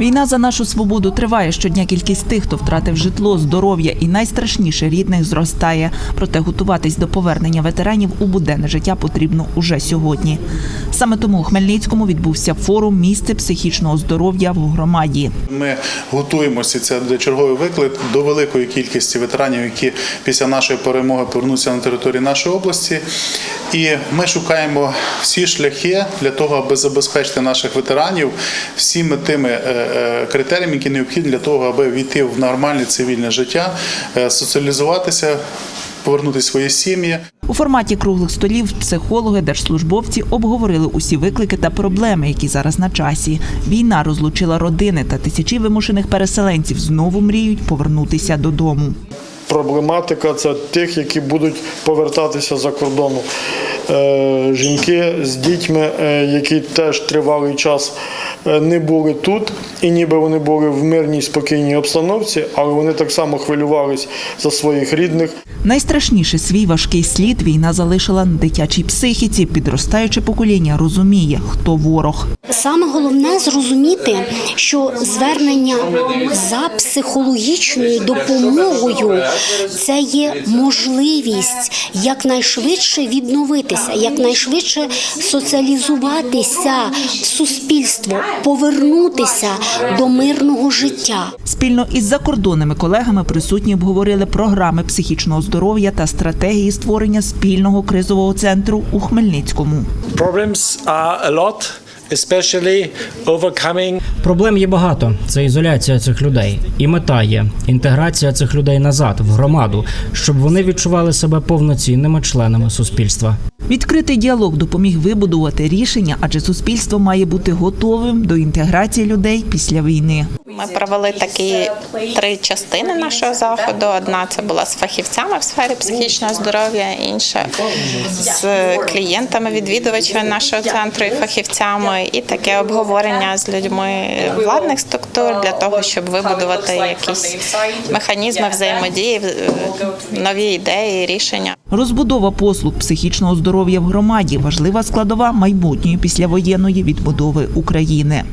Війна за нашу свободу триває. Щодня кількість тих, хто втратив житло, здоров'я і найстрашніше рідних зростає. Проте готуватись до повернення ветеранів у буденне життя потрібно уже сьогодні. Саме тому у Хмельницькому відбувся форум місце психічного здоров'я в громаді. Ми готуємося. Це черговий виклик до великої кількості ветеранів, які після нашої перемоги повернуться на територію нашої області. І ми шукаємо всі шляхи для того, аби забезпечити наших ветеранів всіми тими е, е, критеріями, які необхідні для того, аби війти в нормальне цивільне життя, е, соціалізуватися, повернути свої сім'ї. У форматі круглих столів психологи, держслужбовці обговорили усі виклики та проблеми, які зараз на часі. Війна розлучила родини та тисячі вимушених переселенців знову мріють повернутися додому. Проблематика це тих, які будуть повертатися за кордону. Е, Жінки з дітьми, е, які теж тривалий час е, не були тут, і ніби вони були в мирній спокійній обстановці, але вони так само хвилювались за своїх рідних. Найстрашніше свій важкий слід війна залишила на дитячій психіці. Підростаюче покоління розуміє, хто ворог. Саме головне зрозуміти, що звернення за психологічною допомогою це є можливість якнайшвидше відновитися, якнайшвидше соціалізуватися в суспільство, повернутися до мирного життя. Спільно із закордонними колегами присутні обговорили програми психічного здоров'я та стратегії створення спільного кризового центру у Хмельницькому. Problems are a lot, Проблем є багато. Це ізоляція цих людей. І мета є інтеграція цих людей назад в громаду, щоб вони відчували себе повноцінними членами суспільства. Відкритий діалог допоміг вибудувати рішення, адже суспільство має бути готовим до інтеграції людей після війни. Ми провели такі три частини нашого заходу. Одна це була з фахівцями в сфері психічного здоров'я, інша з клієнтами, відвідувачами нашого центру і фахівцями, і таке обговорення з людьми владних структур для того, щоб вибудувати якісь механізми взаємодії, нові ідеї, рішення. Розбудова послуг психічного здоров'я в громаді важлива складова майбутньої післявоєнної відбудови України.